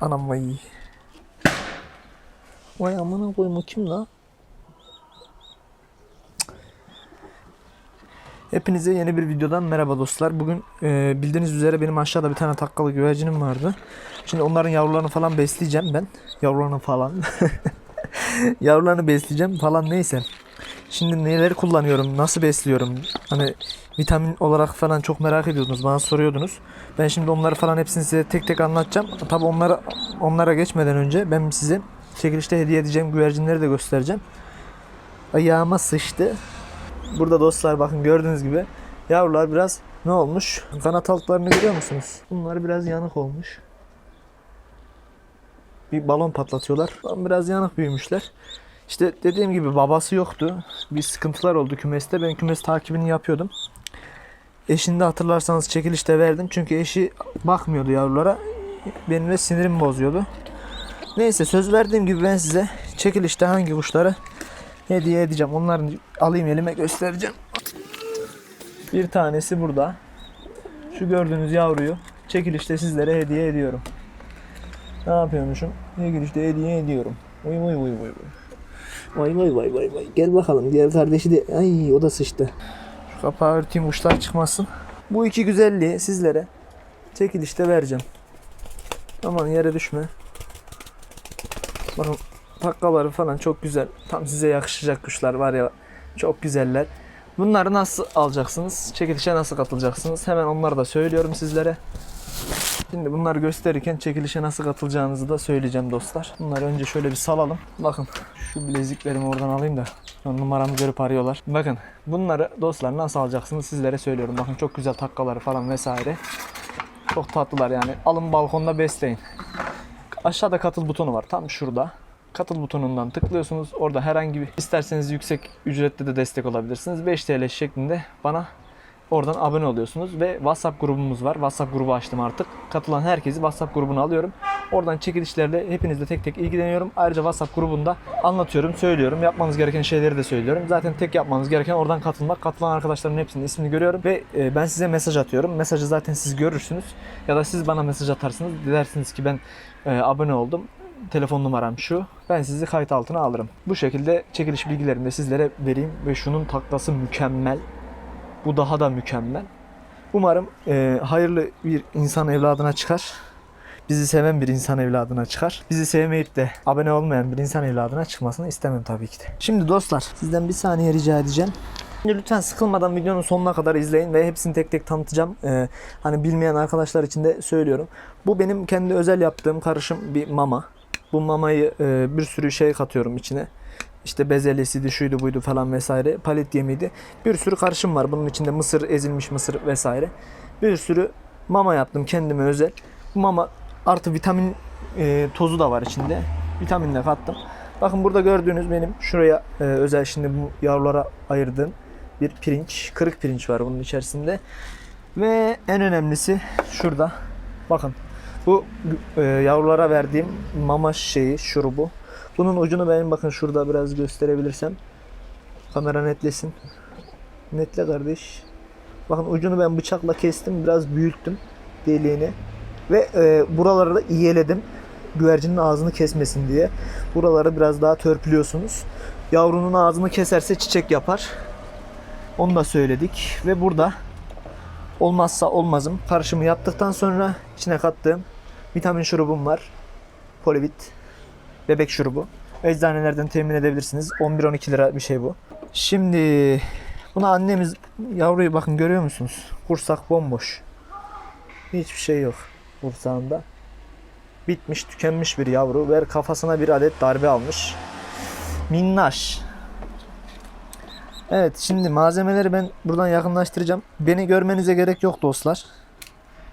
Anam vay. Vay amına koyayım o kim la? Hepinize yeni bir videodan merhaba dostlar. Bugün e, bildiğiniz üzere benim aşağıda bir tane takkalı güvercinim vardı. Şimdi onların yavrularını falan besleyeceğim ben. Yavrularını falan. yavrularını besleyeceğim falan neyse. Şimdi neleri kullanıyorum, nasıl besliyorum? Hani vitamin olarak falan çok merak ediyordunuz, bana soruyordunuz. Ben şimdi onları falan hepsini size tek tek anlatacağım. Tabi onlara onlara geçmeden önce ben size çekilişte hediye edeceğim güvercinleri de göstereceğim. Ayağıma sıçtı. Burada dostlar bakın gördüğünüz gibi yavrular biraz ne olmuş? Kanat altlarını görüyor musunuz? Bunlar biraz yanık olmuş. Bir balon patlatıyorlar. Biraz yanık büyümüşler. İşte dediğim gibi babası yoktu. Bir sıkıntılar oldu kümeste. Ben kümes takibini yapıyordum. Eşini de hatırlarsanız çekilişte verdim. Çünkü eşi bakmıyordu yavrulara. Benim de sinirimi bozuyordu. Neyse söz verdiğim gibi ben size çekilişte hangi kuşları hediye edeceğim. Onların alayım elime göstereceğim. Bir tanesi burada. Şu gördüğünüz yavruyu çekilişte sizlere hediye ediyorum. Ne yapıyormuşum? Çekilişte hediye ediyorum. Uy uy uy uy uy. Vay vay vay vay vay. Gel bakalım. Diğer kardeşi de. Ay o da sıçtı. Kapağı örteyim uçlar çıkmasın. Bu iki güzelliği sizlere çekilişte vereceğim. Aman yere düşme. Bakın takkaları falan çok güzel. Tam size yakışacak kuşlar var ya. Çok güzeller. Bunları nasıl alacaksınız? Çekilişe nasıl katılacaksınız? Hemen onları da söylüyorum sizlere. Şimdi bunları gösterirken çekilişe nasıl katılacağınızı da söyleyeceğim dostlar. Bunları önce şöyle bir salalım. Bakın şu bileziklerimi oradan alayım da numaramı görüp arıyorlar. Bakın bunları dostlar nasıl alacaksınız sizlere söylüyorum. Bakın çok güzel takkaları falan vesaire. Çok tatlılar yani. Alın balkonda besleyin. Aşağıda katıl butonu var. Tam şurada. Katıl butonundan tıklıyorsunuz. Orada herhangi bir isterseniz yüksek ücretli de destek olabilirsiniz. 5 TL şeklinde bana oradan abone oluyorsunuz ve WhatsApp grubumuz var. WhatsApp grubu açtım artık. Katılan herkesi WhatsApp grubuna alıyorum. Oradan çekilişlerle hepinizle tek tek ilgileniyorum. Ayrıca WhatsApp grubunda anlatıyorum, söylüyorum. Yapmanız gereken şeyleri de söylüyorum. Zaten tek yapmanız gereken oradan katılmak. Katılan arkadaşların hepsinin ismini görüyorum ve e, ben size mesaj atıyorum. Mesajı zaten siz görürsünüz ya da siz bana mesaj atarsınız. Dilersiniz ki ben e, abone oldum. Telefon numaram şu. Ben sizi kayıt altına alırım. Bu şekilde çekiliş bilgilerimi de sizlere vereyim ve şunun taklası mükemmel. Bu daha da mükemmel. Umarım e, hayırlı bir insan evladına çıkar. Bizi seven bir insan evladına çıkar. Bizi sevmeyip de abone olmayan bir insan evladına çıkmasını istemem tabii ki de. Şimdi dostlar sizden bir saniye rica edeceğim. Lütfen sıkılmadan videonun sonuna kadar izleyin ve hepsini tek tek tanıtacağım. Ee, hani bilmeyen arkadaşlar için de söylüyorum. Bu benim kendi özel yaptığım karışım bir mama. Bu mamayı e, bir sürü şey katıyorum içine. İşte bezelesiydi, şuydu buydu falan vesaire. Palet yemiydi. Bir sürü karışım var. Bunun içinde mısır, ezilmiş mısır vesaire. Bir sürü mama yaptım kendime özel. Bu mama artı vitamin e, tozu da var içinde. Vitamin de kattım. Bakın burada gördüğünüz benim şuraya e, özel şimdi bu yavrulara ayırdığım bir pirinç. Kırık pirinç var bunun içerisinde. Ve en önemlisi şurada. Bakın bu e, yavrulara verdiğim mama şeyi, şurubu. Bunun ucunu benim bakın şurada biraz gösterebilirsem. Kamera netlesin. Netle kardeş. Bakın ucunu ben bıçakla kestim. Biraz büyüttüm deliğini. Ve e, buraları da iyeledim. Güvercinin ağzını kesmesin diye. Buraları biraz daha törpülüyorsunuz. Yavrunun ağzını keserse çiçek yapar. Onu da söyledik. Ve burada olmazsa olmazım karışımı yaptıktan sonra içine kattığım vitamin şurubum var. Polivit bebek şurubu. Eczanelerden temin edebilirsiniz. 11-12 lira bir şey bu. Şimdi buna annemiz yavruyu bakın görüyor musunuz? Kursak bomboş. Hiçbir şey yok kursağında. Bitmiş tükenmiş bir yavru ve kafasına bir adet darbe almış. Minnaş. Evet şimdi malzemeleri ben buradan yakınlaştıracağım. Beni görmenize gerek yok dostlar.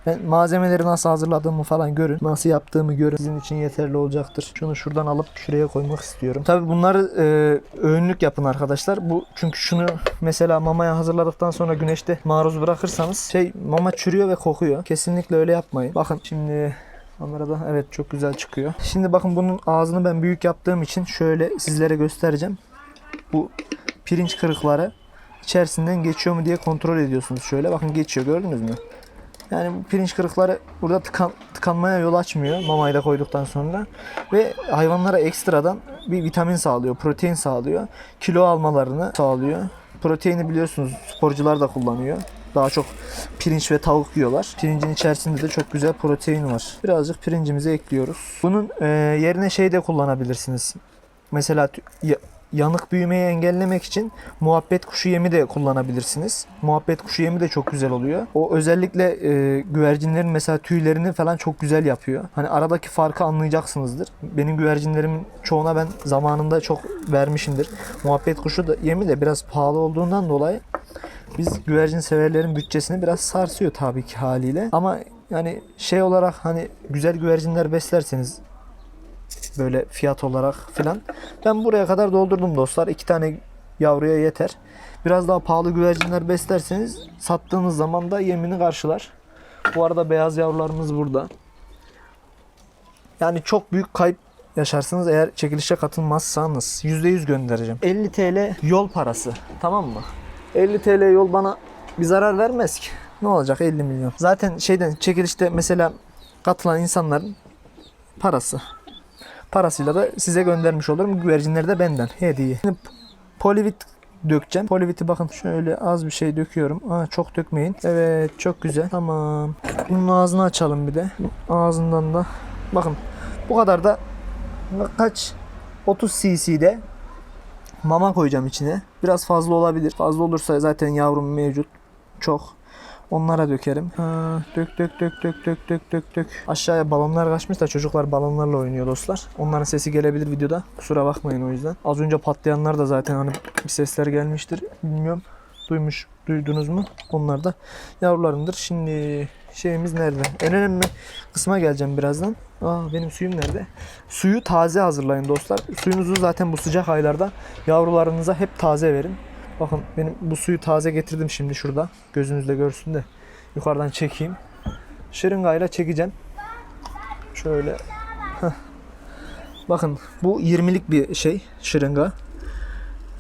Ben malzemeleri nasıl hazırladığımı falan görün. Nasıl yaptığımı görün. Sizin için yeterli olacaktır. Şunu şuradan alıp şuraya koymak istiyorum. Tabi bunları e, öğünlük yapın arkadaşlar. Bu çünkü şunu mesela mamaya hazırladıktan sonra güneşte maruz bırakırsanız şey mama çürüyor ve kokuyor. Kesinlikle öyle yapmayın. Bakın şimdi Kamerada evet çok güzel çıkıyor. Şimdi bakın bunun ağzını ben büyük yaptığım için şöyle sizlere göstereceğim. Bu pirinç kırıkları içerisinden geçiyor mu diye kontrol ediyorsunuz şöyle. Bakın geçiyor gördünüz mü? Yani pirinç kırıkları burada tıkan, tıkanmaya yol açmıyor mamayı da koyduktan sonra. Ve hayvanlara ekstradan bir vitamin sağlıyor, protein sağlıyor. Kilo almalarını sağlıyor. Proteini biliyorsunuz sporcular da kullanıyor. Daha çok pirinç ve tavuk yiyorlar. Pirincin içerisinde de çok güzel protein var. Birazcık pirincimizi ekliyoruz. Bunun e, yerine şey de kullanabilirsiniz. Mesela yanık büyümeyi engellemek için muhabbet kuşu yemi de kullanabilirsiniz. Muhabbet kuşu yemi de çok güzel oluyor. O özellikle e, güvercinlerin mesela tüylerini falan çok güzel yapıyor. Hani aradaki farkı anlayacaksınızdır. Benim güvercinlerimin çoğuna ben zamanında çok vermişimdir. Muhabbet kuşu da yemi de biraz pahalı olduğundan dolayı biz güvercin severlerin bütçesini biraz sarsıyor tabii ki haliyle. Ama yani şey olarak hani güzel güvercinler beslerseniz böyle fiyat olarak filan. Ben buraya kadar doldurdum dostlar. İki tane yavruya yeter. Biraz daha pahalı güvercinler beslerseniz sattığınız zaman da yemini karşılar. Bu arada beyaz yavrularımız burada. Yani çok büyük kayıp yaşarsınız eğer çekilişe katılmazsanız. %100 göndereceğim. 50 TL yol parası. Tamam mı? 50 TL yol bana bir zarar vermez ki. Ne olacak 50 milyon. Zaten şeyden çekilişte mesela katılan insanların parası. Parasıyla da size göndermiş olurum. Güvercinleri de benden. Hediye. Şimdi polivit dökeceğim. Poliviti bakın şöyle az bir şey döküyorum. Aa, çok dökmeyin. Evet çok güzel. Tamam. Bunun ağzını açalım bir de. Ağzından da. Bakın bu kadar da kaç 30 cc'de mama koyacağım içine. Biraz fazla olabilir. Fazla olursa zaten yavrum mevcut. Çok. Onlara dökerim. Ha, dök dök dök dök dök dök dök dök. Aşağıya balonlar kaçmış da çocuklar balonlarla oynuyor dostlar. Onların sesi gelebilir videoda. Kusura bakmayın o yüzden. Az önce patlayanlar da zaten hani bir sesler gelmiştir. Bilmiyorum. Duymuş, duydunuz mu? Onlar da yavrularımdır. Şimdi şeyimiz nerede? En önemli kısma geleceğim birazdan. Aa benim suyum nerede? Suyu taze hazırlayın dostlar. Suyunuzu zaten bu sıcak aylarda yavrularınıza hep taze verin. Bakın benim bu suyu taze getirdim şimdi şurada. Gözünüzle görsün de yukarıdan çekeyim. Şırıngayla çekeceğim. Şöyle. Bakın bu 20'lik bir şey şırınga.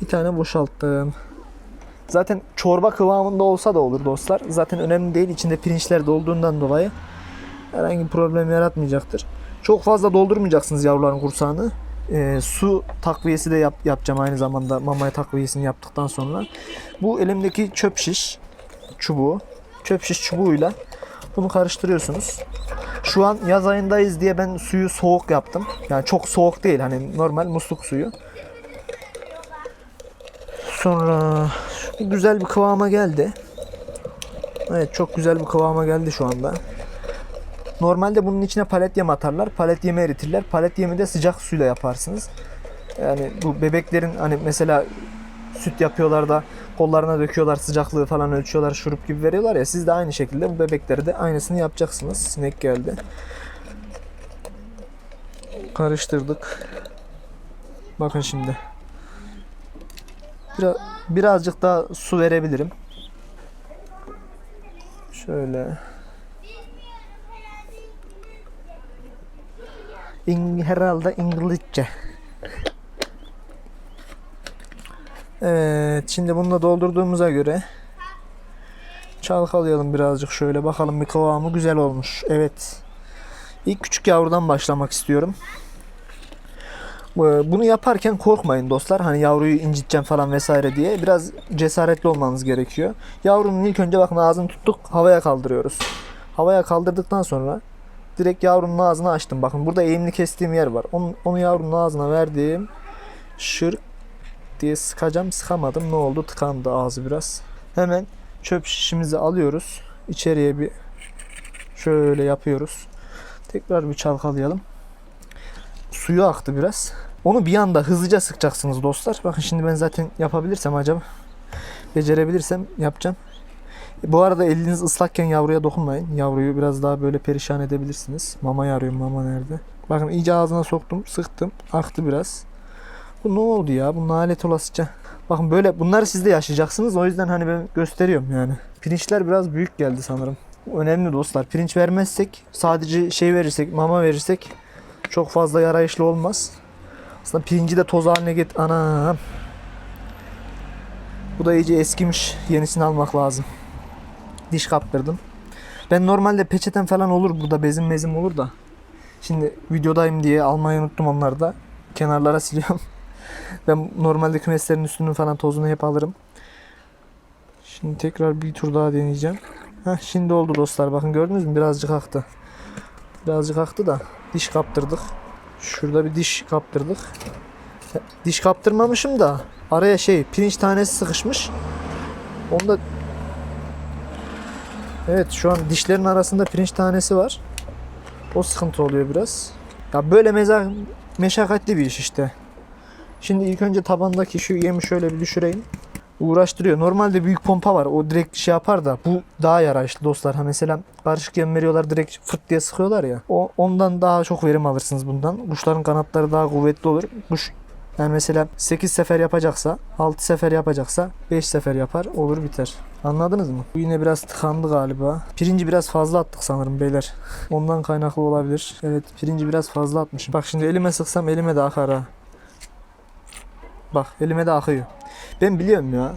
Bir tane boşalttım. Zaten çorba kıvamında olsa da olur dostlar. Zaten önemli değil içinde pirinçler dolduğundan dolayı herhangi bir problem yaratmayacaktır. Çok fazla doldurmayacaksınız yavruların kursağını. Ee, su takviyesi de yap, yapacağım aynı zamanda mamaya takviyesini yaptıktan sonra. Bu elimdeki çöp şiş çubuğu. Çöp şiş çubuğuyla bunu karıştırıyorsunuz. Şu an yaz ayındayız diye ben suyu soğuk yaptım. Yani çok soğuk değil hani normal musluk suyu. Sonra güzel bir kıvama geldi. Evet çok güzel bir kıvama geldi şu anda. Normalde bunun içine palet yem atarlar. Palet yemi eritirler. Palet yemi de sıcak suyla yaparsınız. Yani bu bebeklerin hani mesela süt yapıyorlar da kollarına döküyorlar sıcaklığı falan ölçüyorlar şurup gibi veriyorlar ya siz de aynı şekilde bu bebeklere de aynısını yapacaksınız. Sinek geldi. Karıştırdık. Bakın şimdi. Biraz, birazcık daha su verebilirim. Şöyle. İng herhalde İngilizce. Evet, şimdi bunu da doldurduğumuza göre çalkalayalım birazcık şöyle bakalım bir kıvamı güzel olmuş. Evet. İlk küçük yavrudan başlamak istiyorum. Bunu yaparken korkmayın dostlar. Hani yavruyu inciteceğim falan vesaire diye. Biraz cesaretli olmanız gerekiyor. Yavrunun ilk önce bakın ağzını tuttuk. Havaya kaldırıyoruz. Havaya kaldırdıktan sonra direkt yavrunun ağzını açtım. Bakın burada eğimli kestiğim yer var. Onu, onu yavrunun ağzına verdim. Şır diye sıkacağım. Sıkamadım. Ne oldu? Tıkandı ağzı biraz. Hemen çöp şişimizi alıyoruz. İçeriye bir şöyle yapıyoruz. Tekrar bir çalkalayalım. Suyu aktı biraz. Onu bir anda hızlıca sıkacaksınız dostlar. Bakın şimdi ben zaten yapabilirsem acaba becerebilirsem yapacağım. Bu arada eliniz ıslakken yavruya dokunmayın. Yavruyu biraz daha böyle perişan edebilirsiniz. Mama arıyorum mama nerede? Bakın iyice ağzına soktum, sıktım. Aktı biraz. Bu ne oldu ya? Bu nalet olasıca. Bakın böyle bunları siz de yaşayacaksınız. O yüzden hani ben gösteriyorum yani. Pirinçler biraz büyük geldi sanırım. Önemli dostlar. Pirinç vermezsek, sadece şey verirsek, mama verirsek çok fazla yarayışlı olmaz. Aslında pirinci de toz haline get... Anam. Bu da iyice eskimiş. Yenisini almak lazım. Diş kaptırdım. Ben normalde peçeten falan olur burada bezim mezim olur da. Şimdi videodayım diye almayı unuttum onları da. Kenarlara siliyorum. ben normalde kümeslerin üstünün falan tozunu hep alırım. Şimdi tekrar bir tur daha deneyeceğim. Heh, şimdi oldu dostlar. Bakın gördünüz mü? Birazcık aktı. Birazcık aktı da diş kaptırdık. Şurada bir diş kaptırdık. Diş kaptırmamışım da araya şey pirinç tanesi sıkışmış. Onda Evet şu an dişlerin arasında pirinç tanesi var. O sıkıntı oluyor biraz. Ya böyle meza meşakkatli bir iş işte. Şimdi ilk önce tabandaki şu yemi şöyle bir düşüreyim. Uğraştırıyor. Normalde büyük pompa var. O direkt şey yapar da bu daha yaraşlı dostlar. Ha mesela karışık yem veriyorlar direkt fırt diye sıkıyorlar ya. O ondan daha çok verim alırsınız bundan. Kuşların kanatları daha kuvvetli olur. Kuş yani mesela 8 sefer yapacaksa, 6 sefer yapacaksa 5 sefer yapar, olur biter. Anladınız mı? Bu yine biraz tıkandı galiba. Pirinci biraz fazla attık sanırım beyler. Ondan kaynaklı olabilir. Evet pirinci biraz fazla atmışım. Bak şimdi elime sıksam elime de akar ha. Bak elime de akıyor. Ben biliyorum ya.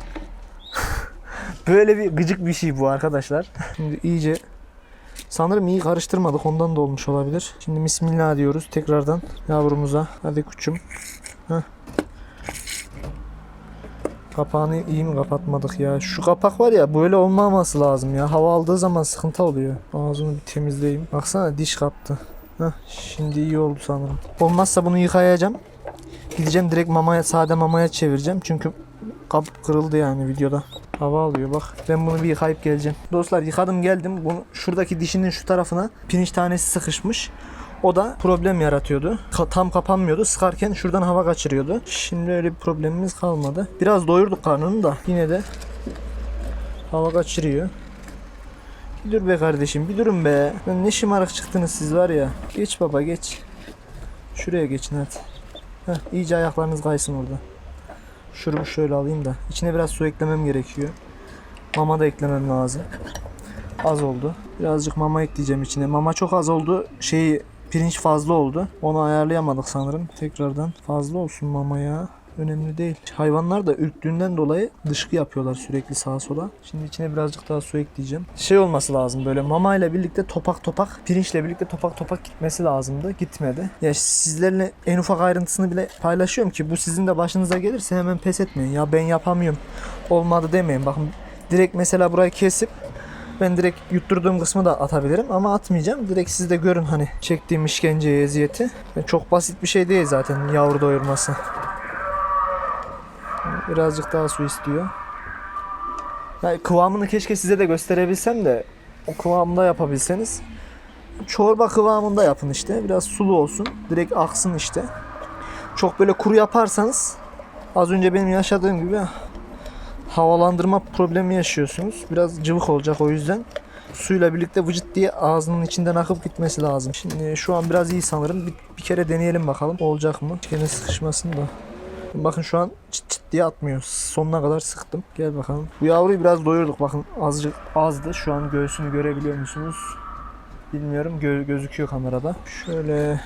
Böyle bir gıcık bir şey bu arkadaşlar. Şimdi iyice Sanırım iyi karıştırmadık ondan da olmuş olabilir. Şimdi bismillah diyoruz tekrardan yavrumuza. Hadi kuçum. Kapağını iyi mi kapatmadık ya? Şu kapak var ya böyle olmaması lazım ya. Hava aldığı zaman sıkıntı oluyor. Ağzını bir temizleyeyim. Baksana diş kaptı. Heh, şimdi iyi oldu sanırım. Olmazsa bunu yıkayacağım. Gideceğim direkt mamaya, sade mamaya çevireceğim. Çünkü kap kırıldı yani videoda. Hava alıyor bak. Ben bunu bir yıkayıp geleceğim. Dostlar yıkadım geldim. Bunu şuradaki dişinin şu tarafına pirinç tanesi sıkışmış. O da problem yaratıyordu. Ka- tam kapanmıyordu. Sıkarken şuradan hava kaçırıyordu. Şimdi öyle bir problemimiz kalmadı. Biraz doyurduk karnını da yine de hava kaçırıyor. Bir dur be kardeşim bir durun be. Lan ne şımarık çıktınız siz var ya. Geç baba geç. Şuraya geçin hadi. Heh, iyice ayaklarınız kaysın orada. Şurubu şöyle alayım da. İçine biraz su eklemem gerekiyor. Mama da eklemem lazım. Az oldu. Birazcık mama ekleyeceğim içine. Mama çok az oldu. Şeyi pirinç fazla oldu. Onu ayarlayamadık sanırım. Tekrardan fazla olsun mama ya. Önemli değil. Hayvanlar da ürktüğünden dolayı dışkı yapıyorlar sürekli sağa sola. Şimdi içine birazcık daha su ekleyeceğim. Şey olması lazım böyle mama ile birlikte topak topak, pirinçle birlikte topak topak gitmesi lazımdı. Gitmedi. Ya sizlerle en ufak ayrıntısını bile paylaşıyorum ki bu sizin de başınıza gelirse hemen pes etmeyin. Ya ben yapamıyorum. Olmadı demeyin. Bakın direkt mesela burayı kesip ben direkt yutturduğum kısmı da atabilirim ama atmayacağım. Direkt siz de görün hani çektiğim işkenceyi, eziyeti. Yani çok basit bir şey değil zaten yavru doyurması. Birazcık daha su istiyor. Yani kıvamını keşke size de gösterebilsem de o kıvamda yapabilseniz. Çorba kıvamında yapın işte. Biraz sulu olsun. Direkt aksın işte. Çok böyle kuru yaparsanız az önce benim yaşadığım gibi havalandırma problemi yaşıyorsunuz. Biraz cıvık olacak o yüzden. Suyla birlikte vıcıt diye ağzının içinden akıp gitmesi lazım. Şimdi şu an biraz iyi sanırım. Bir, bir kere deneyelim bakalım. Olacak mı? Gene sıkışmasın da. Bakın şu an çıt çıt diye atmıyor. Sonuna kadar sıktım. Gel bakalım. Bu yavruyu biraz doyurduk. Bakın azıcık azdı. Şu an göğsünü görebiliyor musunuz? Bilmiyorum. Gö- gözüküyor kamerada. Şöyle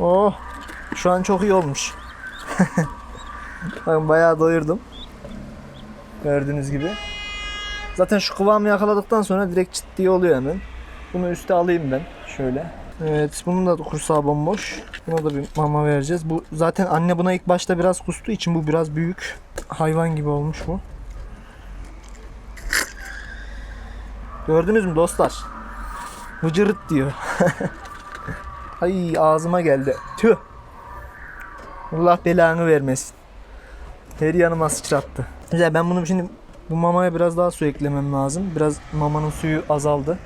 Oh. Şu an çok iyi olmuş. Bakın bayağı doyurdum. Gördüğünüz gibi. Zaten şu kıvamı yakaladıktan sonra direkt diye oluyor hemen. Bunu üste alayım ben. Şöyle. Evet bunun da kursağı bomboş. Buna da bir mama vereceğiz. Bu zaten anne buna ilk başta biraz kustuğu için bu biraz büyük. Hayvan gibi olmuş bu. Gördünüz mü dostlar? Vıcırıt diyor. Ay ağzıma geldi. Tüh. Allah belanı vermesin. Her yanıma sıçrattı. Güzel ben bunu şimdi bu mamaya biraz daha su eklemem lazım. Biraz mamanın suyu azaldı.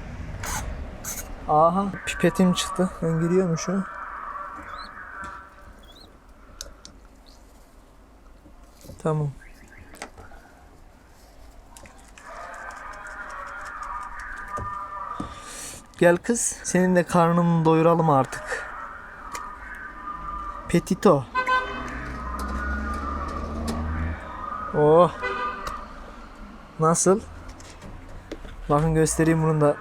Aha pipetim çıktı. Ben giriyorum şu. Tamam. Gel kız. Senin de karnını doyuralım artık. Petito. Oh. Nasıl? Bakın göstereyim bunun da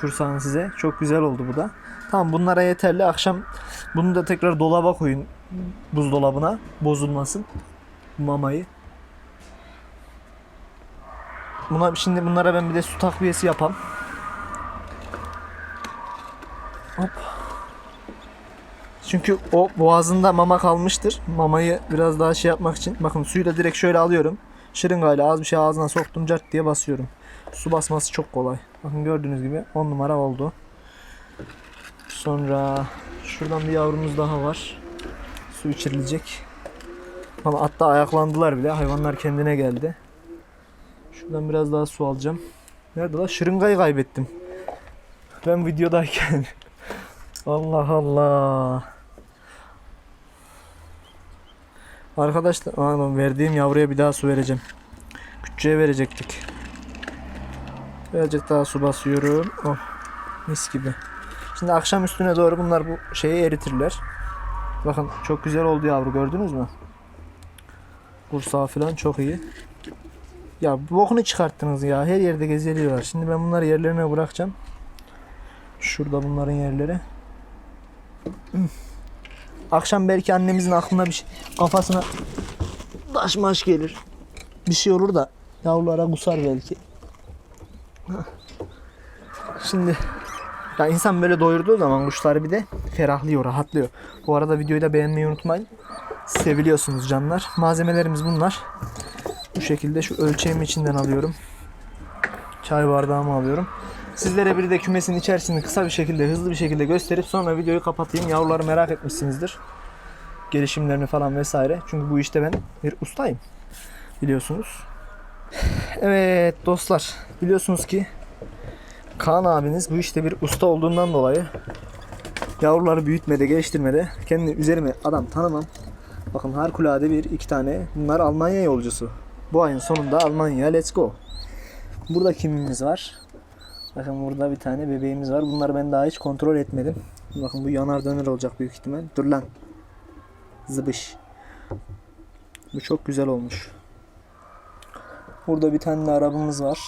kursağını size. Çok güzel oldu bu da. Tamam bunlara yeterli. Akşam bunu da tekrar dolaba koyun. buzdolabına bozulmasın mamayı. Buna şimdi bunlara ben bir de su takviyesi yapam. Hop. Çünkü o boğazında mama kalmıştır. Mamayı biraz daha şey yapmak için. Bakın suyu da direkt şöyle alıyorum. Şırıngayla az bir şey ağzına soktum cart diye basıyorum. Su basması çok kolay. Bakın gördüğünüz gibi 10 numara oldu. Sonra şuradan bir yavrumuz daha var. Su içirilecek. Ama hatta ayaklandılar bile. Hayvanlar kendine geldi. Şuradan biraz daha su alacağım. Nerede lan? Şırıngayı kaybettim. Ben videodayken. Allah Allah. Arkadaşlar pardon, verdiğim yavruya bir daha su vereceğim. Küçüğe verecektik. Birazcık daha su basıyorum. Oh mis gibi. Şimdi akşam üstüne doğru bunlar bu şeyi eritirler. Bakın çok güzel oldu yavru gördünüz mü? Kursağı falan çok iyi. Ya bokunu çıkarttınız ya. Her yerde gezeliyorlar. Şimdi ben bunları yerlerine bırakacağım. Şurada bunların yerleri. Akşam belki annemizin aklına bir şey, kafasına taş maş gelir. Bir şey olur da yavrulara kusar belki. Şimdi ya insan böyle doyurduğu zaman kuşları bir de ferahlıyor, rahatlıyor. Bu arada videoyu da beğenmeyi unutmayın. Seviliyorsunuz canlar. Malzemelerimiz bunlar. Bu şekilde şu ölçeğimi içinden alıyorum. Çay bardağımı alıyorum. Sizlere bir de kümesin içerisini kısa bir şekilde, hızlı bir şekilde gösterip sonra videoyu kapatayım. Yavruları merak etmişsinizdir. Gelişimlerini falan vesaire. Çünkü bu işte ben bir ustayım. Biliyorsunuz. Evet dostlar. Biliyorsunuz ki Kaan abiniz bu işte bir usta olduğundan dolayı yavruları büyütmede, geliştirmede kendi üzerime adam tanımam. Bakın harikulade bir iki tane. Bunlar Almanya yolcusu. Bu ayın sonunda Almanya let's go. Burada kimimiz var? Bakın burada bir tane bebeğimiz var. Bunları ben daha hiç kontrol etmedim. Bakın bu yanar döner olacak büyük ihtimal. Dur lan. Zıbış. Bu çok güzel olmuş. Burada bir tane de arabamız var.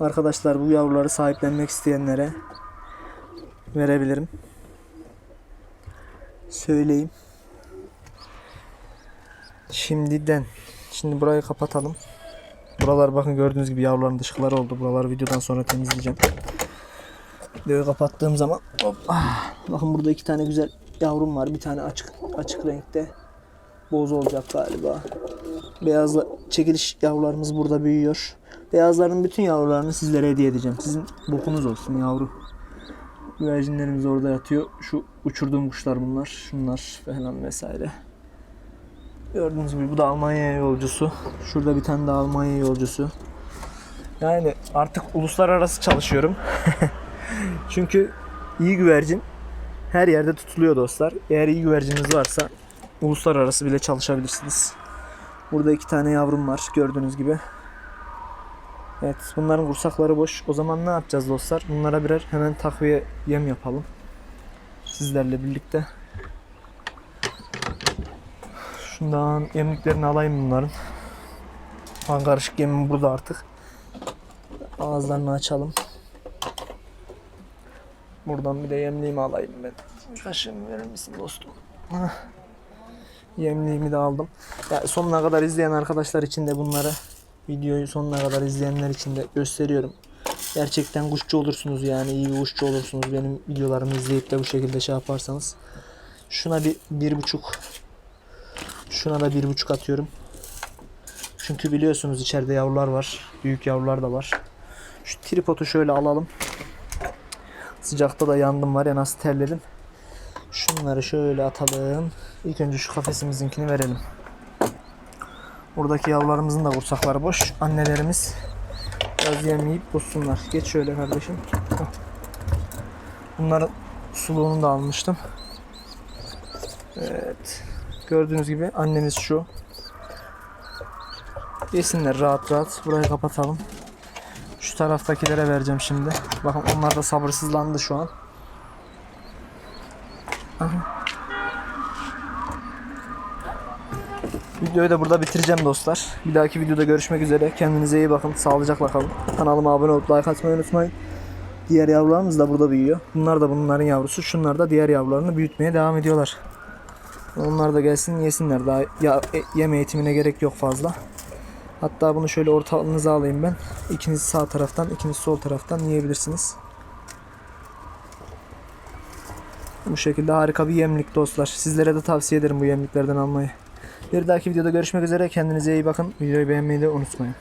Arkadaşlar bu yavruları sahiplenmek isteyenlere verebilirim. Söyleyeyim. Şimdiden. Şimdi burayı kapatalım. Buralar bakın gördüğünüz gibi yavruların dışkıları oldu. Buraları videodan sonra temizleyeceğim. Videoyu kapattığım zaman hop, ah, bakın burada iki tane güzel yavrum var. Bir tane açık açık renkte. Boz olacak galiba. Beyazla çekiliş yavrularımız burada büyüyor. Beyazların bütün yavrularını sizlere hediye edeceğim. Sizin bokunuz olsun yavru. Güvercinlerimiz orada yatıyor. Şu uçurduğum kuşlar bunlar. Şunlar falan vesaire. Gördüğünüz gibi bu da Almanya yolcusu. Şurada bir tane daha Almanya yolcusu. Yani artık uluslararası çalışıyorum. Çünkü iyi güvercin her yerde tutuluyor dostlar. Eğer iyi güverciniz varsa uluslararası bile çalışabilirsiniz. Burada iki tane yavrum var gördüğünüz gibi. Evet bunların kursakları boş. O zaman ne yapacağız dostlar? Bunlara birer hemen takviye yem yapalım. Sizlerle birlikte. Şundan yemliklerini alayım bunların. Han karışık yemim burada artık. Ağızlarını açalım. Buradan bir de yemliğimi alayım ben. Kaşığımı verir misin dostum? Hah. Yemliğimi de aldım. Ya sonuna kadar izleyen arkadaşlar için de bunları videoyu sonuna kadar izleyenler için de gösteriyorum. Gerçekten kuşçu olursunuz yani iyi bir kuşçu olursunuz benim videolarımı izleyip de bu şekilde şey yaparsanız. Şuna bir bir buçuk Şuna da bir buçuk atıyorum. Çünkü biliyorsunuz içeride yavrular var. Büyük yavrular da var. Şu tripodu şöyle alalım. Sıcakta da yandım var ya nasıl terledim. Şunları şöyle atalım. İlk önce şu kafesimizinkini verelim. Buradaki yavrularımızın da kursakları boş. Annelerimiz biraz yem yiyip bozsunlar. Geç şöyle kardeşim. Bunların suluğunu da almıştım. Evet. Gördüğünüz gibi annemiz şu. Yesinler rahat rahat. Burayı kapatalım. Şu taraftakilere vereceğim şimdi. Bakın onlar da sabırsızlandı şu an. Videoyu da burada bitireceğim dostlar. Bir dahaki videoda görüşmek üzere. Kendinize iyi bakın. Sağlıcakla kalın. Kanalıma abone olup like atmayı unutmayın. Diğer yavrularımız da burada büyüyor. Bunlar da bunların yavrusu. Şunlar da diğer yavrularını büyütmeye devam ediyorlar. Onlar da gelsin yesinler. Daha ya, e- yeme eğitimine gerek yok fazla. Hatta bunu şöyle ortalığınıza alayım ben. İkiniz sağ taraftan, ikiniz sol taraftan yiyebilirsiniz. Bu şekilde harika bir yemlik dostlar. Sizlere de tavsiye ederim bu yemliklerden almayı. Bir dahaki videoda görüşmek üzere. Kendinize iyi bakın. Videoyu beğenmeyi de unutmayın.